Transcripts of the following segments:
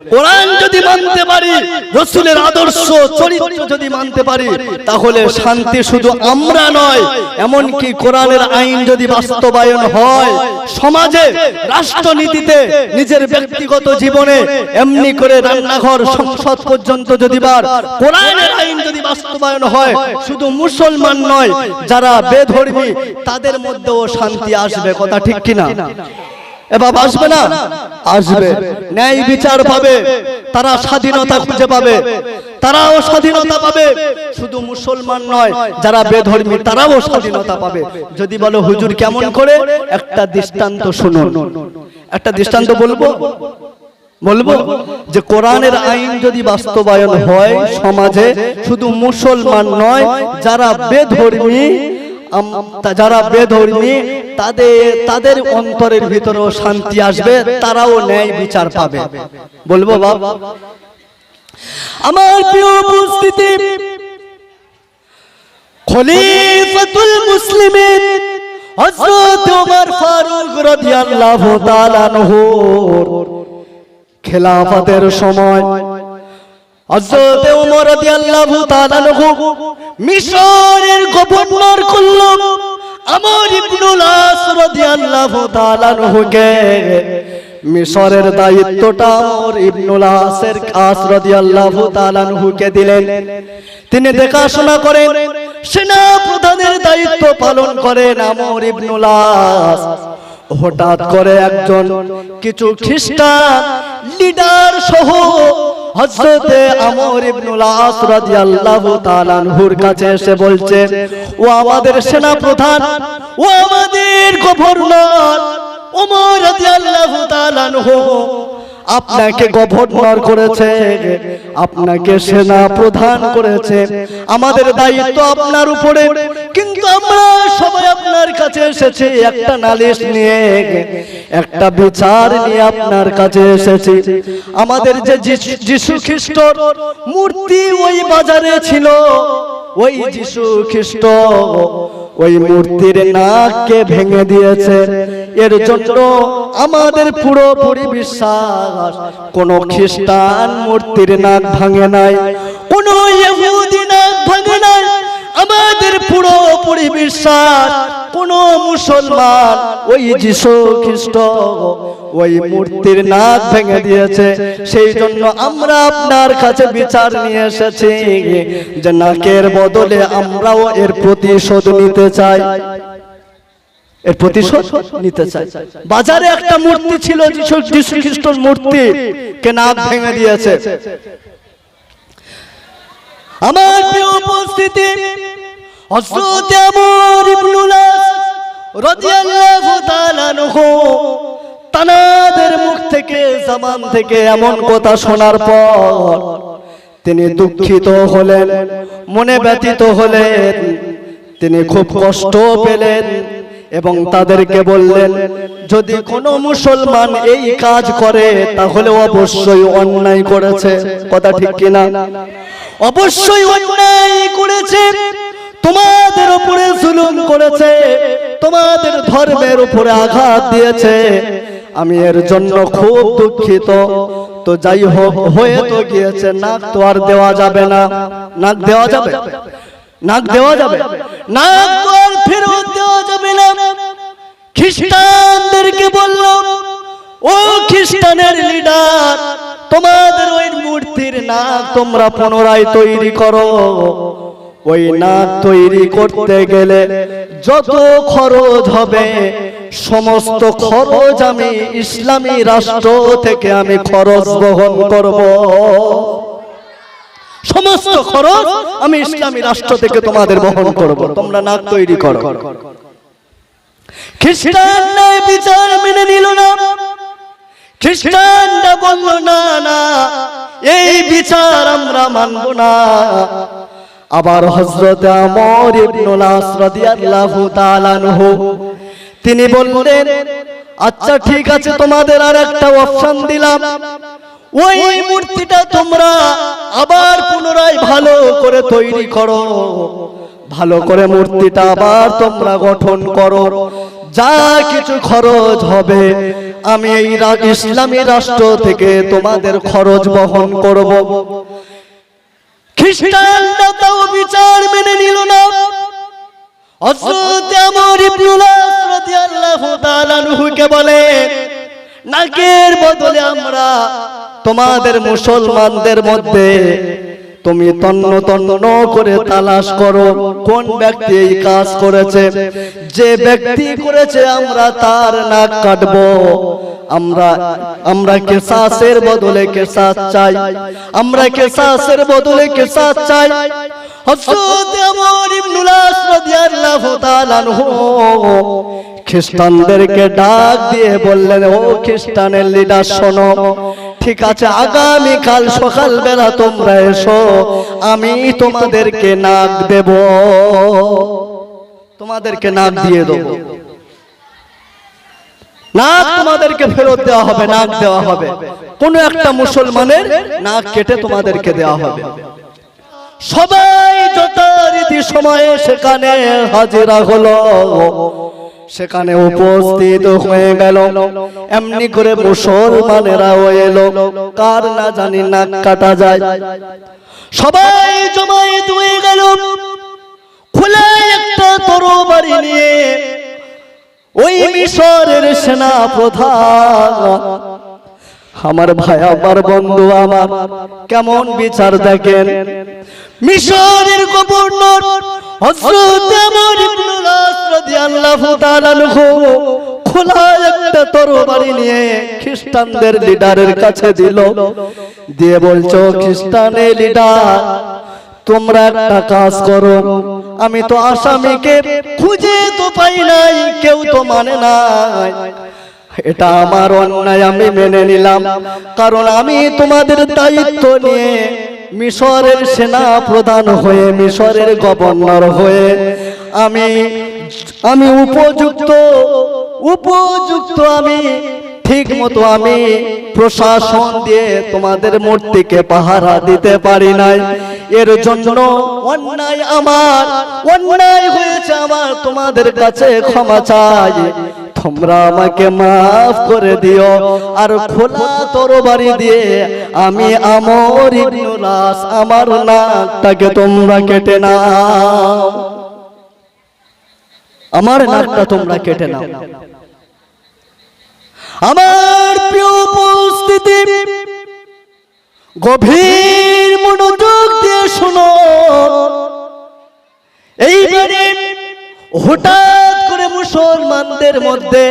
কোরআন যদি মানতে পারি, রসুলের আদর্শ, চরিত্র যদি মানতে পারি, তাহলে শান্তি শুধু আমরা নয়, এমনকি কোরআনের আইন যদি বাস্তবায়ন হয়, সমাজে, রাষ্ট্রনীতিতে, নিজের ব্যক্তিগত জীবনে, এমনি করে রান্নাঘর, সংসদ পর্যন্ত যদি বার, কোরআনের আইন যদি বাস্তবায়ন হয়, শুধু মুসলমান নয়, যারা বেধর্মী, তাদের মধ্যেও শান্তি আসবে, কথা ঠিক কিনা? এবার আসবে না? আসবে ন্যায় বিচার পাবে। তারা স্বাধীনতা খুঁজে পাবে। তারাও স্বাধীনতা পাবে। শুধু মুসলমান নয় যারা বেধর্মী তারাও স্বাধীনতা পাবে। যদি বলো হুজুর কেমন করে? একটা দৃষ্টান্ত শুনুন। একটা দৃষ্টান্ত বলব? বলব? যে কোরআনের আইন যদি বাস্তবায়ন হয় সমাজে শুধু মুসলমান নয় যারা বেধর্মী যারা বেধর্মী, তাদের তাদের অন্তরের ভিতরেও শান্তি আসবে, তারাও ন্যায় বিচার পাবে। বলব বাবা আমার প্রিয় উপস্থিতি, খলিফাতুল মুসলিমিন হযরত ওমর ফারুক রাদিয়াল্লাহু তাআলা আনহুর খেলাফতের সময় হযরত ওমর রাদিয়াল্লাহু তাআলা আনহু মিশরের গভর্নর করল আমর ইবনুল আস রাদিয়াল্লাহু তাআলা আনহুকে। মিশরের দায়িত্বটা আমর ইবনুল আসের আস রাদিয়াল্লাহু তাআলা আনহুকে দিলেন। তিনি দেখাশোনা করেন সেনা প্রধানের দায়িত্ব পালন করেন আমর ইবনুল আস। হঠাৎ করে একজন কিছু খ্রিস্টান লিডার সহ হযরতে আমর ইবনুল আস রাদিয়াল্লাহু তাআলা আনহুর কাছে এসে বলছে, ও আমাদের সেনা প্রধান ও আমাদের গভর্নর, ওমর রাদিয়াল্লাহু তাআলা আনহু আপনাকে গভর্নর করেছে, আপনাকে সেনা প্রধান করেছে। আমাদের দায়িত্ব আপনার উপরে, কিন্তু আমরা সবাই আপনার কাছে এসেছি, একটা নালিশ নিয়ে, একটা বিচার নিয়ে আপনার কাছে এসেছি। আমাদের যে যিশু- যিশু খ্রিস্ট মূর্তি ওই বাজারে ছিল, ওই যিশু খ্রিস্ট ওই মূর্তির নাককে ভেঙে দিয়েছে। এর জন্য আমাদের পুরোপুরি বিশ্বাস, কোন খ্রিস্টান মূর্তির নাক ভাঙে নাই, কোন ইহুদি নাক ভাঙে নাই। আমাদের পুরোপুরি বিশ্বাস, কোন মুসলমান, ওই যিশু খ্রিস্ট, ওই মূর্তির নাক ভেঙে দিয়েছে। সেই জন্য আমরা আপনার কাছে বিচার নিয়ে এসেছি যে নাকের বদলে আমরাও এর প্রতিশোধ নিতে চাই। এর প্রতিশোধ নিতে চাই। বাজারে একটা মূর্তি ছিল যিশু খ্রিস্টর মূর্তি, কে নাক ভেঙে দিয়েছে। আমার প্রিয় উপস্থিতি, হযরত আমর ইবনুল আস রাদিয়াল্লাহু তাআলা আনহু তানাদের মুখ থেকে, জামান থেকে এমন কথা শোনার পর তিনি দুঃখিত হলেন, মনে ব্যথিত হলেন, তিনি খুব কষ্ট পেলেন। এবং তাদেরকে বললেন যদি কোনো মুসলমান এই কাজ করে তাহলে অবশ্যই অন্যায় করেছে। কথা ঠিক কিনা? অবশ্যই অন্যায় করেছে। তোমাদের উপরে জুলুম করেছে। তোমাদের ধর্মের উপরে আঘাত দিয়েছে। আমি এর জন্য খুব দুঃখিত। তো যাই হোক হয়ে তো গিয়েছে। নাক তো আর দেওয়া যাবে না। নাক দেওয়া যাবে। নাক দেওয়া যাবে। নাক তো ফেরত দেওয়া যাবে না। খ্রিস্টানদেরকে বলল ও খ্রিস্টানের লিডার, তোমাদের ওই মূর্তির তোমরা পুনরায় তৈরি করো। ওই নাক তৈরি করতে গেলে যত খরচ হবে, সমস্ত খরচ আমি ইসলামী রাষ্ট্র থেকে আমি খরচ বহন করব। সমস্ত খরচ আমি ইসলামী রাষ্ট্র থেকে তোমাদের বহন করব। তোমরা নাক তৈরি করো। খ্রিস্টান বিচার মেনে নিল না। খ্রিস্টানরা বলল না না এই বিচার আমরা মানব না। আবার হযরত আমর ইবনুল আস রাদিয়াল্লাহু তাআলা আনহু তিনি বললেন আচ্ছা ঠিক আছে তোমাদের আর একটা অপশন দিলাম। ওই মূর্তিটা তোমরা আবার পুনরায় ভালো করে তৈরি করো। ভালো করে মূর্তিটা আবার তোমরা গঠন করো। যা কিছু খরচ হবে, আমি এই ইসলামী রাষ্ট্র থেকে তোমাদের খরচ বহন করব। খ্রিস্টানরা তাও বিচার মেনে নিল না। হযরত আমর ইবনুল বলে, নাকের বদলে আমরা তোমাদের মুসলমানদের মধ্যে তুমি তন্ন তন্ন করে তালাশ করো। কোন ব্যক্তি এই কাজ করেছে? যে ব্যক্তি করেছে, আমরা তার নাক কাটবো। আমরা আমরা কেসাসের বদলে কেসাস চাই। আমরা কেসাসের বদলে কেসাস চাই। হযরত আমর ইবনুল আস রাদিয়াল্লাহু তাআলা আনহু খ্রিস্টানদেরকে ডাক দিয়ে বললেন, ও খ্রিস্টানের লিডার শোনো। ঠিক আছে আগামী কাল সকাল বেলা তোমরা এসো, আমি তোমাদেরকে নাক দেব। তোমাদেরকে নাক দিয়ে দেবো। নাক তোমাদেরকে ফেরত দেওয়া হবে, নাক দেওয়া হবে। কোন একটা মুসলমানের নাক কেটে তোমাদেরকে দেওয়া হবে। সবাই যথারীতি সময়ে সেখানে হাজিরা হলো। সেখানে উপস্থিত হয়ে গেল। এমনি করে মুসলমানেরাও এলো। কার না জানি নাক কাটা যায়। সবাই জমায়েত হয়ে গেল। খুলে একটা তরবারি নিয়ে ওই মিশরের সেনা প্রধান আমার ভাই, আমার বন্ধু, আমার কেমন বিচার দেখেন? মিশরের গভর্নর নিয়ে খ্রিস্টানদের লিডারের কাছে দিয়ে খ্রিস্টানের লিডার, তোমরা একটা কাজ করো। আমি তো আসামিকে খুঁজে তো পাই নাই, কেউ তো মানে নাই। এটা আমার অন্যায়, আমি মেনে নিলাম। কারণ আমি তোমাদের দায়িত্ব নিয়ে মিশরের সেনা প্রধান হয়ে মিশরের গভর্নর হয়ে আমি আমি উপযুক্ত উপযুক্ত আমি ঠিক মতো আমি প্রশাসন দিয়ে তোমাদের মূর্তিকে পাহারা দিতে পারি নাই। এর জন্য অন্যায় আমার, অন্যায় হয়েছে আমার, তোমাদের কাছে ক্ষমা চাই। তোমরা আমাকে মাফ করে দিও। আর খোলা তরবারি দিয়ে আমি আমর আমার নাকটাকে তোমরা কেটে নাও। আমার নাকটা তোমরা কেটে নাও। আমার প্রিয় উপস্থিতি, গভীর মনোযোগ দিয়ে শোনো। এইবারে হঠাৎ করে মুসলমানদের মধ্যে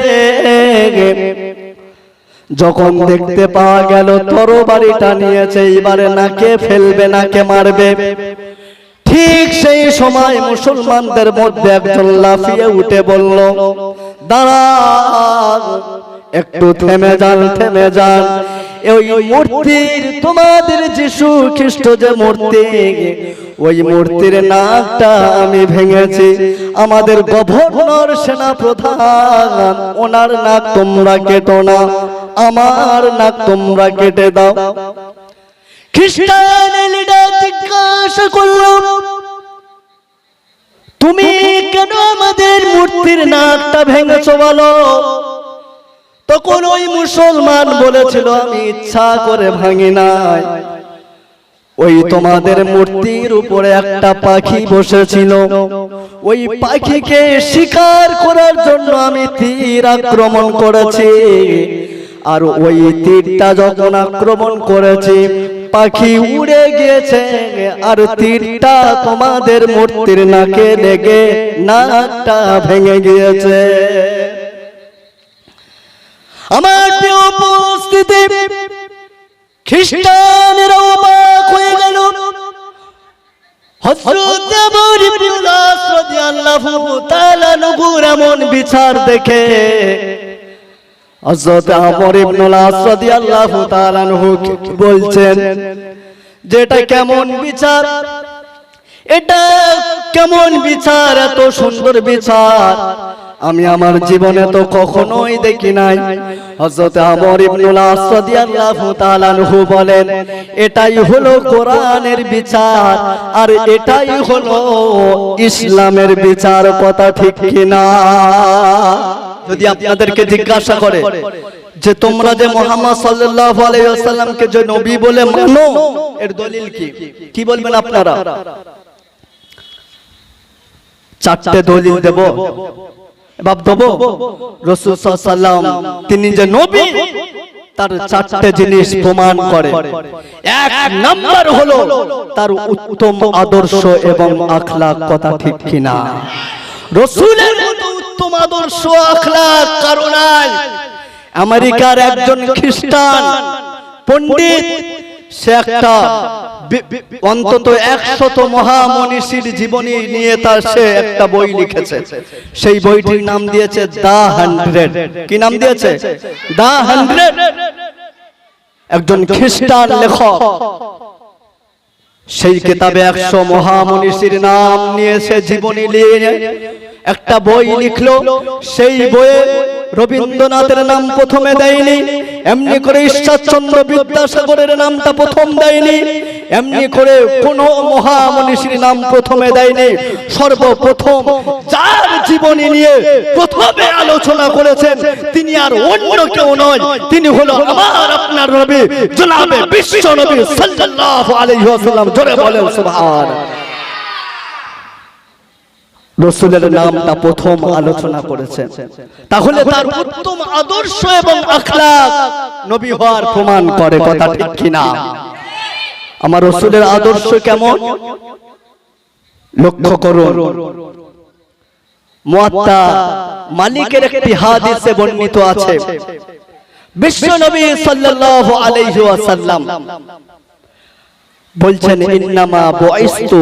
যখন দেখতে পাওয়া গেল তরবারিটা নিয়েছে, এইবারে নাকে ফেলবে, নাকে মারবে। ঠিক সেই সময় মুসলমানদের মধ্যে একজন লাফিয়ে উঠে বলল দাঁড়া একটু থেমে যান থেমে যান। ওই মূর্তির তোমাদের যিশু খ্রিস্ট যে মূর্তি, ওই মূর্তির নাকটা আমি ভেঙেছি। আমাদের গভর্নর সেনা প্রধান ওনার নাক তোমরা কেটো না, আমার নাক তোমরা কেটে দাও। খ্রিস্টান লিডার জিজ্ঞাসা করল তুমি কেন আমাদের মূর্তির নাকটা ভেঙেছো বলো? তখন ওই মুসলমান বলেছিল, আমি ইচ্ছা করে ভাঙি নাই। ওই তোমাদের মূর্তির উপরে একটা পাখি বসেছিল। ওই পাখিকে শিকার করার জন্য আমি তীর আক্রমণ করেছি। আর ওই তীরটা যখন আক্রমণ করেছি, পাখি উড়ে গিয়েছে আর তীরটা তোমাদের মূর্তির নাকে লেগে নাকটা ভেঙে গিয়েছে। আমার প্রিয় উপস্থিতি, খ্রিস্টানেরা অবাক হয়ে গেল। এমন বিচার দেখে বলছেন, যেটা কেমন বিচার? এটা কেমন বিচার? এত সুন্দর বিচার। আমি আমার জীবনে তো কখনোই দেখি নাই। হযরত আমর ইবনুল আস রাদিয়াল্লাহু তাআলা আনহু বলেন, এটাই হলো কোরআনের বিচার, আর এটাই হলো ইসলামের বিচার, কথা ঠিক কিনা? যদি আপনাদেরকে জিজ্ঞাসা করে যে তোমরা যে মোহাম্মদ সাল্লাল্লাহু আলাইহি ওয়াসাল্লামকে যে নবী বলে মানো, এর দলিল কি? কি বলবেন আপনারা? চারটে দলিল দেব। রসুল সাল্লাম তিনি যে নবী, তার চারটে জিনিস প্রমাণ করে। এক নাম্বার হলো তার উত্তম আদর্শ এবং আখলাক কথা ঠিক কিনা। রসুলের মতো উত্তম আদর্শ আখলাক কারণ আমেরিকার একজন খ্রিস্টান, পণ্ডিত সে একটা অন্তত একশত মহামনীষীর জীবনী নিয়ে তার সে একটা বই লিখেছে। সেই বইটির নাম দিয়েছে দা হান্ড্রেড। কি নাম দিয়েছে? The hundred. একজন খ্রিস্টান লেখক। সেই কিতাবে একশো মহামনীষীর নাম নিয়ে সে জীবনী নিয়ে একটা বই লিখলো। সেই বইয়ে রবীন্দ্রনাথের নাম প্রথমে দেয়নি। এমনি করে ঈশ্বরচন্দ্র বিদ্যাসাগরের নামটা প্রথম দেয়নি এমনি করে কোন মহামনীষীর নাম প্রথমে দেয়নি সর্বপ্রথম যার জীবনী নিয়ে প্রথমে আলোচনা করেছেন তিনি আর অন্য কেউ নয় তিনি হলো আমার আপনার নবী জনাবে বিশ্ব নবী সাল্লাল্লাহু আলাইহি ওয়াসাল্লাম জোরে বলেন সুবহান। রসুলের নামটা প্রথম আলোচনা করেছেন। তাহলে তার উত্তম আদর্শ এবং আখলাক নবী হওয়ার প্রমাণ করে কথা ঠিক কিনা? আমার রসুলের আদর্শ কেমন? লক্ষ্য করুন। মুয়াত্তা মালিকের একটি হাদিসে বর্ণিত আছে। বিশ্ব নবী সাল্লাল্লাহু আলাইহি ওয়াসাল্লাম বলছেন, ইন্নামা বুইস্তু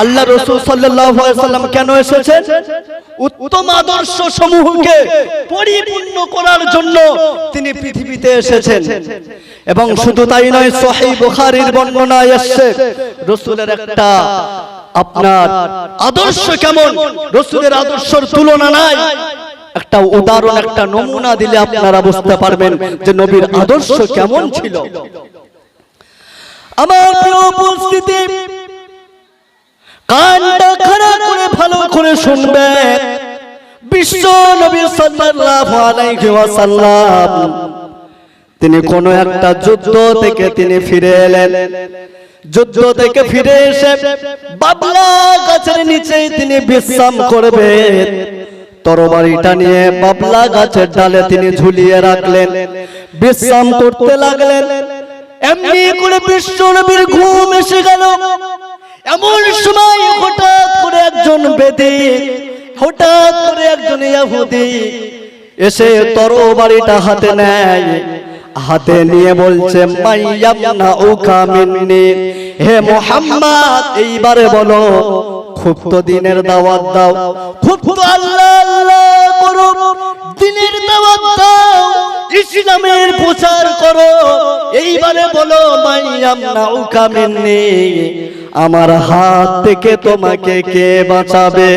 আল্লাহ রসুল সাল্লাম কেন এসেছেন? উত্তম আদর্শ সমূহকে পরিপূর্ণ করার জন্য তিনি পৃথিবীতে এসেছেন। এবং শুধু তাই নয়, সহিহ বুখারীর বর্ণনায় এসেছে রসুলের একটা আপনার আদর্শ কেমন? রসুলের আদর্শের তুলনা নাই। একটা উদাহরণ, একটা নমুনা দিলে আপনারা বুঝতে পারবেন যে নবীর আদর্শ কেমন ছিল। আমার প্রিয় উপস্থিতি তিনি কোন একটা যুদ্ধ থেকে তিনি ফিরে এলেন। যুদ্ধ থেকে ফিরে এসে বাবলা গাছের নিচে তিনি বিশ্রাম করবেন। তরবারিটা নিয়ে বাবলা গাছের ডালে তিনি ঝুলিয়ে রাখলেন। বিশ্রাম করতে লাগলেন। এমনি করে বিশ্ব নবীর ঘুম এসে গেল। এমন সময় হঠাৎ করে একজন বেদে হঠাৎ করে একজন ইয়াহুদি এসে তরবারিটা হাতে নেয়। হাতে নিয়ে বলছে মাইয়ামনা উকা মিন্নি। হে মোহাম্মদ এইবারে বলো খুব তো দিনের দাওয়াত দাও। খুব তো আল্লাহ আল্লাহ করো দিনের দাওয়াত দাও। ইসলামের প্রচার করো। এইবারে বলো মাইয়ামনা উকা মিন্নি, আমার হাত থেকে তোমাকে কে বাঁচাবে?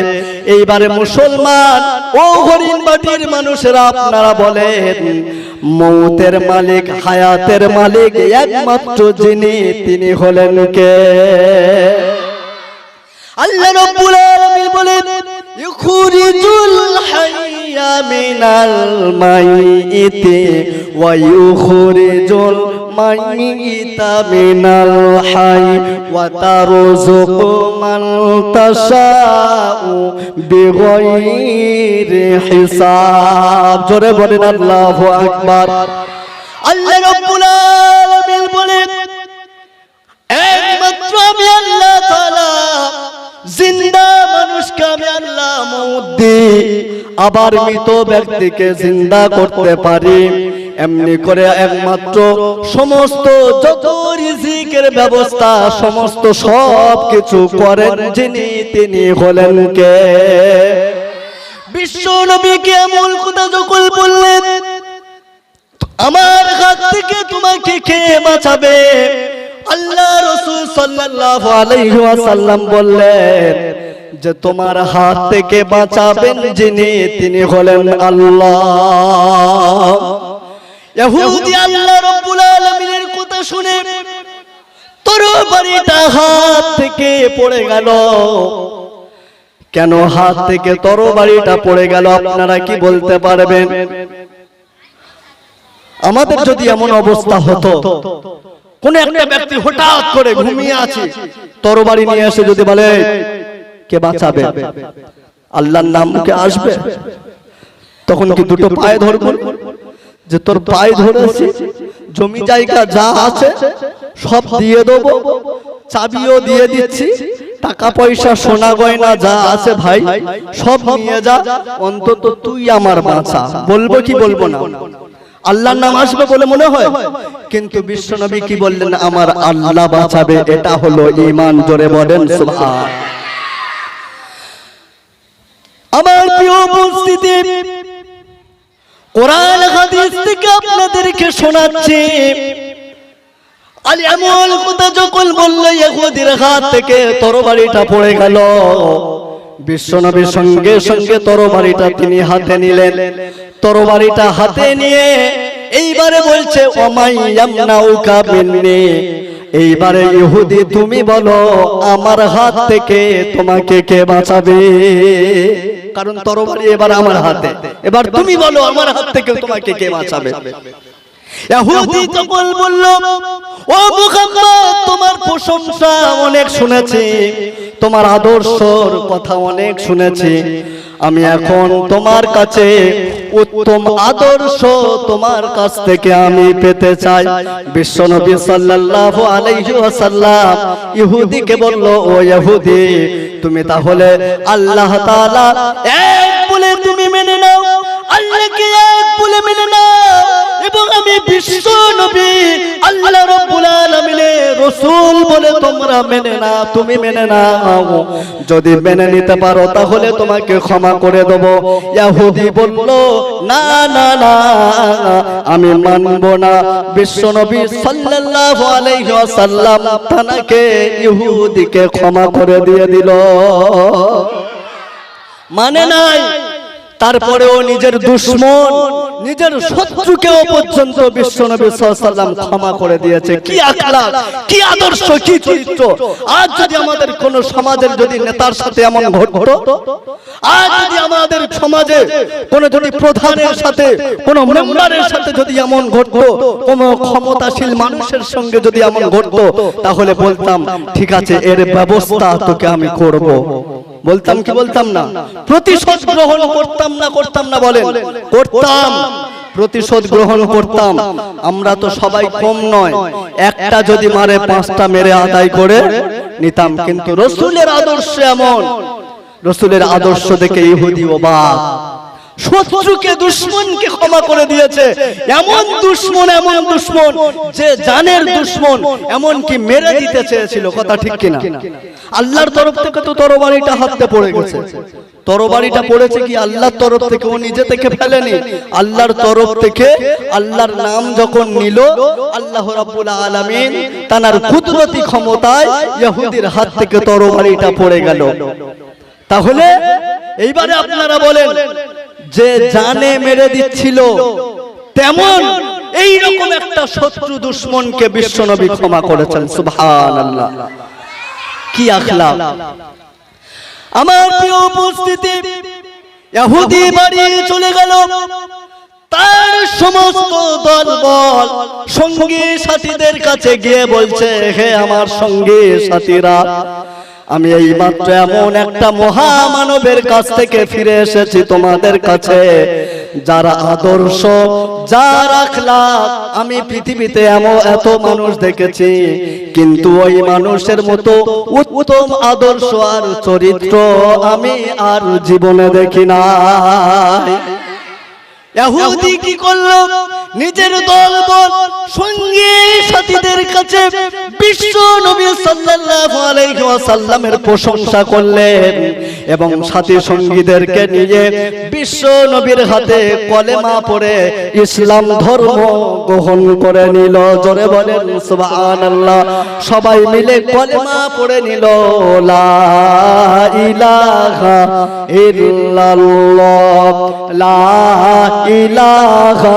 এইবারে মুসলমান, ও হরিণ বাটির মানুষেরা, আপনারা বলেন, মৌতের মালিক, হায়াতের মালিক, একমাত্র যিনি, তিনি হলেন কে? আল্লাহ রাব্বুল আলামিন বলেন ইখরিজুল হাইয়া মিনাল মাইয়িতি ওয়া ইখরিজুল মাইয়িতা মিনাল হাই ওয়া তারযুকু মান তাশাউ বিগয়রি হিসাব জোরে বলেন আল্লাহু আকবার। আল্লাহ রাব্বুল একমাত্র আমি তাআলা জিন্দা মানুষকে আমি আল্লাহ আবার মৃত ব্যক্তিকে জিন্দা করতে পারি। এমনি করে একমাত্র সমস্ত যত রিজিকের ব্যবস্থা, সমস্ত সব কিছু করেন যিনি, তিনি হলেন কে? বিশ্ব নবীকে এমন কথা যখন বললেন, আমার হাত থেকে তোমাকে কে বাঁচাবে? আল্লাহ রসুল সাল্লাল্লাহু আলাইহি ওয়াসাল্লাম বললেন যে তোমার হাত থেকে বাঁচাবেন যিনি, তিনি হলেন আল্লাহ। ইহুদি আল্লাহ রাব্বুল আলামিনের কথা শুনে তরবারিটা হাত থেকে পড়ে গেল। কেন হাত থেকে তরবারিটা পড়ে গেল আপনারা কি বলতে পারবেন? আমাদের যদি এমন অবস্থা হতো কোন একটা ব্যক্তি হঠাৎ করে ঘুমিয়ে আছে তরবারি নিয়ে এসে যদি বলে কে বাঁচাবে? আল্লাহর নাম মুখে আসবে। তখন কি দুটো পায়ে ধরব? যে তোর পায়ে ধরেছি জমি জায়গা যা আছে সব দিয়ে দেবো চাবিও দিয়ে দিচ্ছি টাকা পয়সা সোনা গয়না যা আছে ভাই সব নিয়ে যা অন্তত তুই আমার বাঁচা। বলব কি বলব না? আল্লাহর নাম আসবে বলে মনে হয়? কিন্তু বিশ্বনবী কি বললেন? আমার আল্লাহ বাঁচাবে, এটা হলো ঈমান। জোরে বলেন আমার প্রিয় উপস্থিতি, কোরআন হাদিস থেকে আপনাদেরকে শোনাচ্ছি। আলী এমন কথা যখন বলল, ইহুদির হাত থেকে তরবারিটা পড়ে গেল। বিশ্বনবীর সঙ্গে সঙ্গে তরবারিটা তিনি হাতে নিলেন। তরবারিটা হাতে নিয়ে এইবারে বলছে এইবারে ইহুদি, তুমি বলো, আমার হাত থেকে তোমাকে কে বাঁচাবে? কারণ তরবারি এবার আমার হাতে। এবার তুমি বলো, আমার হাত থেকে তোমাকে কে বাঁচাবে? তোমার আদর্শর কথা অনেক শুনেছি। আমি এখন তোমার কাছে উত্তম আদর্শ তোমার কাছ থেকে আমি পেতে চাই। বিশ্বনবী সাল্লাল্লাহু আলাইহি ওয়াসাল্লাম ইহুদিকে বলল, ও ইহুদি, তুমি তাহলে আল্লাহ তাআলা এক বলে তুমি মেনে নাও। আল্লাহকে এক বলে মেনে নাও। এবং আমি বিশ্ব নবী, আল্লাহ রাব্বুল আলামিনের রাসূল বলে তোমরা মেনে না তুমি মেনে নাও। যদি মেনে নিতে পারো, তাহলে তোমাকে ক্ষমা করে দেব। ইহুদি বলল, না না না, আমি মানব না। বিশ্ব নবী সাল্লাল্লাহু আলাইহি ওয়াসাল্লাম ইহুদিকে ক্ষমা করে দিয়ে দিল। মানে নাই। তারপরেও নিজের দুশ্মন, নিজের শত্রুকেও পর্যন্ত বিশ্বনবী সাল্লাম ক্ষমা করে দিয়েছে। কি আখলাক, কি আদর্শ, কি চরিত্র। আজ যদি আমাদের কোন সমাজের যদি নেতার সাথে এমন ঘটতো, আজ যদি আমাদের সমাজে কোন যদি প্রধানের সাথে, কোন মেম্বারের সাথে যদি এমন ঘটতো, কোন ক্ষমতাশীল মানুষের সঙ্গে যদি এমন ঘটতো, তাহলে বলতাম, ঠিক আছে, এর ব্যবস্থা তোকে আমি করব। বলতাম কি বলতাম না? প্রতিশোধ গ্রহণ করতাম না করতাম না বলেন। করতাম। প্রতিশোধ গ্রহণ করতাম। আমরা তো সবাই কম নয়। একটা যদি মারে পাঁচটা মেরে আদায় করে নিতাম। কিন্তু রসুলের আদর্শ এমন। রসুলের আদর্শ দেখে ইহুদি অবাক। শত্রুকে, দুশ্মনকে ক্ষমা করে দিয়েছে। এমন দুশ্মন এমন দুশ্মন যে জানের দুশ্মন এমন কি মেরে দিতে চেয়েছিল, কথা ঠিক কিনা? আল্লাহর তরফ থেকে তো তরবারিটা হাতে পড়ে গেছে। তরবারিটা পড়েছে কি? আল্লাহর তরফ থেকে, ও নিজে থেকে ফেলেনি। আল্লাহর তরফ থেকে আল্লাহর নাম যখন নিল, আল্লাহ রাব্বুল আলামিন তার কুদরতি ক্ষমতায় ইহুদির হাত থেকে তরবারিটা পড়ে গেল। তাহলে এইবারে আপনারা বলেন যে জানে মেরে দিচ্ছিল তেমন এই রকম একটা শত্রু দুশ্মনকে বিশ্বনবী ক্ষমা করেছেন সুবহানাল্লাহ। কি আখলাক আমার প্রিয় উপস্থিতি ইহুদি বাড়ি চলে গেল। তার সমস্ত দলবল সঙ্গী সাথীদের কাছে গিয়ে বলছে হে আমার সঙ্গী সাথীরা আমি এই মাত্র এমন একটা মহামানবের কাছ থেকে ফিরে এসেছি তোমাদের কাছে। যারা আদর্শ, যার আখলাক আমি পৃথিবীতে এমন এত মানুষ দেখেছি, কিন্তু ওই মানুষের মতো উত্তম আদর্শ আর চরিত্র আমি আর জীবনে দেখি ইহুদি কি করল? নিজের দল বল সঙ্গী সাথীদের কাছে বিশ্ব নবী সাল্লাল্লাহু আলাইহি ওয়াসাল্লামের প্রশংসা করলেন এবং সাথী সঙ্গীদেরকে নিয়ে বিশ্ব নবীর হাতে কলেমা পড়ে ইসলাম ধর্ম গ্রহণ করে নিল। জোরে বলেন, সুবহানাল্লাহ। সবাই মিলে কলেমা পড়ে নিল। লা ইলাহা ইল্লাল্লাহ। লা ইলাহা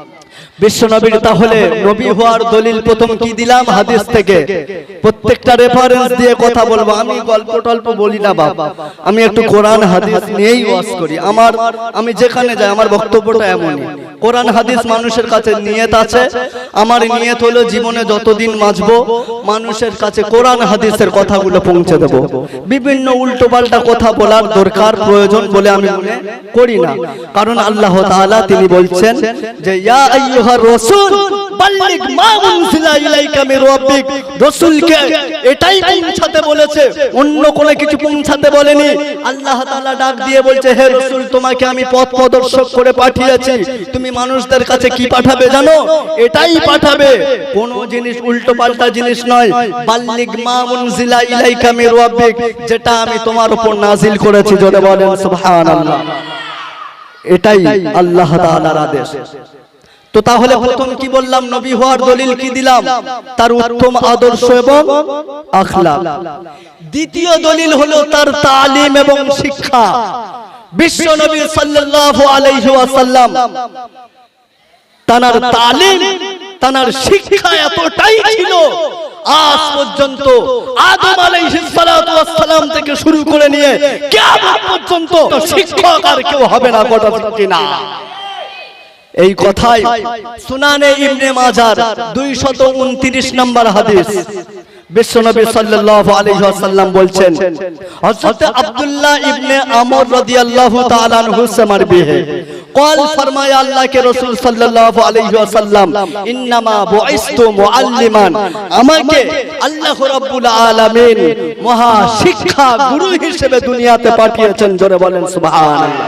বিশ্বনবীর তাহলে নবী হওয়ার দলিল প্রথম কি দিলাম হাদিস থেকে? প্রত্যেকটা রেফারেন্স দিয়ে কথা বলব। আমি গল্প টল্প বলি না বাবা আমি একটু কোরআন হাদিস নিয়েই ওয়াজ করি। আমার আমি যেখানে যাই আমার বক্তব্যটা এমনই। কোরআন হাদিস মানুষের কাছে নিয়ত আছে। আমার নিয়ত হলো জীবনে যতদিন বাঁচবো মানুষের কাছে কোরআন হাদিসের কথাগুলো পৌঁছে দেব। বিভিন্ন উল্টো পাল্টা কথা বলার দরকার প্রয়োজন বলে আমি মনে করি না। কারণ আল্লাহ তাআলা তিনি বলছেন যে ইয়া অন্য কোনো কিছু বলেনি। আল্লাহ ডাক দিয়ে আমি পথ প্রদর্শক করে পাঠিয়েছি। তুমি মানুষদের কাছে কি পাঠাবে জানো? এটাই পাঠাবে। কোন জিনিস উল্টো পাল্টা জিনিস নয়। বাল্লিগ মা ইলাইকা মির যেটা আমি তোমার উপর নাজিল করেছি, জোরে বলেন এটাই আল্লাহ তাআলার আদেশ। তো তাহলে প্রথম কি বললাম? নবী হওয়ার দলিল কি দিলাম? তার উত্তম আদর্শ এবং আখলাক। দ্বিতীয় দলিল হলো তার তালিম এবং শিক্ষা। বিশ্ব নবী ওয়াসাল্লাম তানার তালিম, তানার শিক্ষা এতটাই ছিল, আজ পর্যন্ত আদম আলাইহিস সালাতু ওয়াস সালাম থেকে শুরু করে নিয়ে কিয়ামত পর্যন্ত শিক্ষক আর কেউ হবে না কথা কিনা? এই কথাই সুনানে ইবনে মাজার 229 নম্বর হাদিস। বিশ্বনবী সাল্লাল্লাহু আলাইহি ওয়াসাল্লাম বলেন হযরত আব্দুল্লাহ ইবনে আমর রাদিয়াল্লাহু তাআলা আনহু সে মারবি হে قال فرمایا اللہ کے رسول صلی اللہ علیہ وسلم انما بعثت আমাকে আল্লাহ রাব্বুল আলামিন মহা শিক্ষা গুরু হিসেবে দুনিয়াতে পাঠিয়েছেন, জোরে বলেন সুবহানাল্লাহ।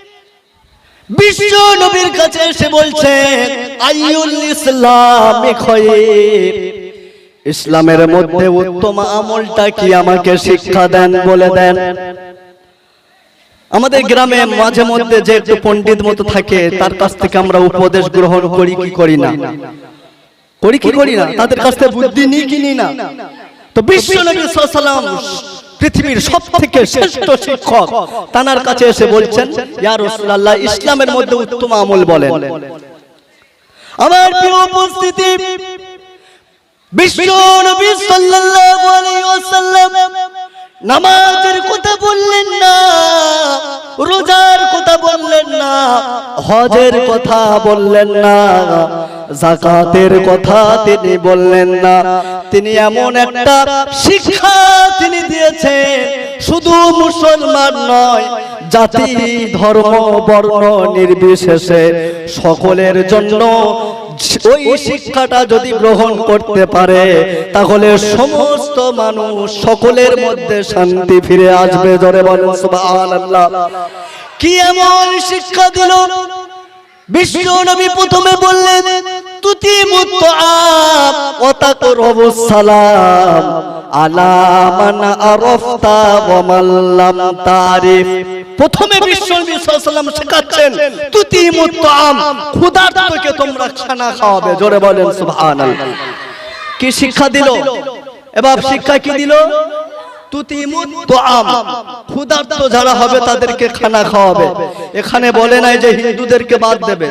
বিশ্ব নবীর কাছে এসে বলছে আইউল ইসলামে ইসলামের মধ্যে উত্তম আমলটা কি আমাকে শিক্ষা দেন বলে দেন? আমাদের গ্রামে মাঝে মধ্যে যে একটু পণ্ডিত মতো থাকে, তার কাছ থেকে আমরা উপদেশ গ্রহণ করি কি করি না? করি কি করি না? তাদের কাছ থেকে বুদ্ধি নিই কি নিই না? তো বিশ্ব নবী সাল্লাম পৃথিবীর সব থেকে শ্রেষ্ঠ শিক্ষক তানার কাছে এসে বলছেন ইয়া রাসূলুল্লাহ ইসলামের মধ্যে উত্তম আমল বলেন। আমার প্রিয় উপস্থিতি বিশ্ব নবী সাল্লাল্লাহু আলাইহি ওয়াসাল্লাম নামাজের কথা বললেন না রোজার কথা বললেন না হজের কথা বললেন না জাকাতের কথা তিনি বললেন না তিনি এমন একটা শিক্ষা তিনি দিয়েছেন। শুধু মুসলমান নয় জাতি ধর্ম বর্ণ নির্বিশেষে সকলের জন্য ওই শিক্ষাটা যদি গ্রহণ করতে পারে তাহলে সমস্ত মানুষ সকলের মধ্যে শান্তি ফিরে আসবে। জোরে বলেন সুবহানাল্লাহ। কি এমন শিক্ষা দিল? বিশ্ব নবী প্রথমে বললেন তুতি মুতআম ওয়া তাকরবু সালাম আলা মান আরাফতা ওয়া মান লাম তারিফ। প্রথমে বিশ্ব নবী সাল্লাল্লাহু আলাইহি শেখাচ্ছেন, তুতি মুতআম, ক্ষুধার্তকে তোমরা খানা খাওয়াবে। জোরে বলেন, সুবহানাল্লাহ। কি শিক্ষা দিল? এবার শিক্ষা কি দিল? যারা হবে তাদেরকে খানা খাওয়াবে। এখানে বলে নাই যে হিন্দুদেরকে বাদ দেবে।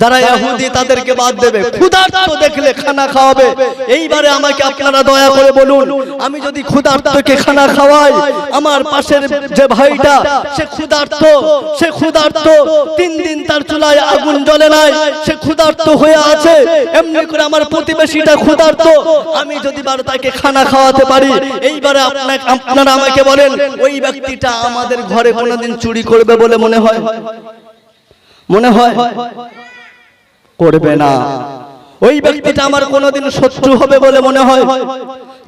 যারা ইহুদি তাদেরকে বাদ দেবে। ক্ষুধার্ত দেখলে খানা খাওয়াবে। এইবারে আমাকে আপনারা দয়া করে বলুন, আমি যদি ক্ষুধার্তকে খানা খাওয়াই, আমার পাশের যে ভাইটা, সে ক্ষুধার্ত সে ক্ষুধার্ত, তিন দিন তার চুলায় আগুন জ্বলে নাই, সে ক্ষুধার্ত হয়ে আছে, এমনি করে আমার প্রতিবেশীটা ক্ষুধার্ত, আমি যদি বার তাকে খানা খাওয়াতে পারি, এইবারে আপনাকে আপনারা আমাকে বলেন, ওই ব্যক্তিটা আমাদের ঘরে কোনোদিন চুরি করবে বলে মনে হয়? মনে হয়? করবে না। ওই ব্যক্তিটা আমার কোনোদিন শত্রু হবে বলে মনে হয়।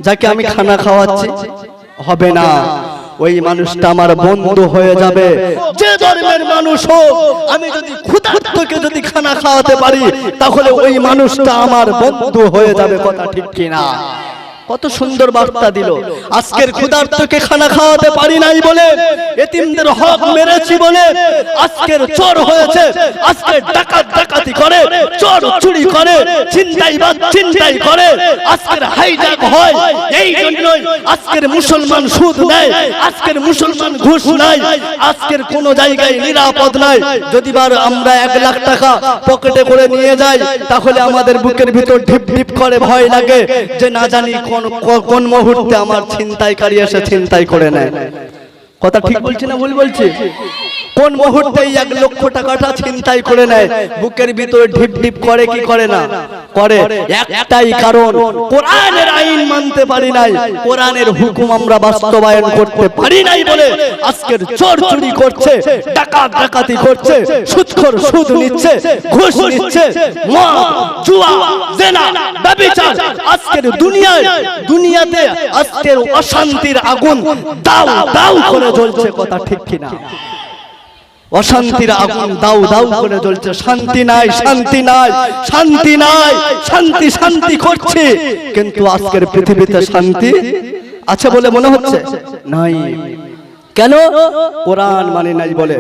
যাকে আমি খানা খাওয়াচ্ছি, হবে না। ওই মানুষটা আমার বন্ধু হয়ে যাবে। যে ধর্মের মানুষ হোক, আমি যদি ক্ষুধার্তকে যদি খানা খাওয়াতে পারি, তাহলে ওই মানুষটা আমার বন্ধু হয়ে যাবে, কথা ঠিক কিনা? কত সুন্দর বার্তা দিল। আজকের ক্ষুধার্তকে খানা খাওয়াতে পারি নাই বলে এতিমদের হক মেরেছি বলে আজকের চোর হয়েছে। আজকে ডাকাত ডাকাতি করে চোর চুরি করে চিন্তাই বা চিন্তাই করে। আজকের হাইজাক হয় এই জন্যই আজকের মুসলমান সুদ নেয়। আজকের মুসলমান ঘুষ নাই আজকের কোন জায়গায় নিরাপদ নাই। যদি বার আমরা এক লাখ টাকা পকেটে করে নিয়ে যাই তাহলে আমাদের বুকের ভিতর ঢিপ ঢিপ করে ভয় লাগে। যে না জানি কোন ক- কোন মুহূর্তে আমার ছিনতাইকারী এসে ছিনতাই করে নেয়। কথা ঠিক বলছি না ভুল বলছি? কোন মুহূর্তে এক লক্ষ টাকাটা ছিনতাই করে নেয় বুকের ভিতরে ঢিপ ঢিপ করে কি করে না? করে। একটাই কারণ কোরআনের আইন মানতে পারি নাই কোরআনের হুকুম আমরা বাস্তবায়ন করতে পারি নাই বলে আজকের চোর চুরি করছে ডাকাত ডাকাতি করছে সুদখোর সুদ নিচ্ছে ঘুষ নিচ্ছে মদ জুয়া জেনা ব্যভিচার আজকের দুনিয়ায় দুনিয়াতে আজকের অশান্তির আগুন দাও দাও করে জ্বলছে কথা ঠিক কিনা? অশান্তির আগুন দাউ দাউ করে জ্বলছে। শান্তি নাই শান্তি নাই শান্তি নাই শান্তি শান্তি করছে। কিন্তু আজকের পৃথিবীতে শান্তি আছে বলে মনে হচ্ছে? নাই। কেন? কোরআন মানে নাই বলে।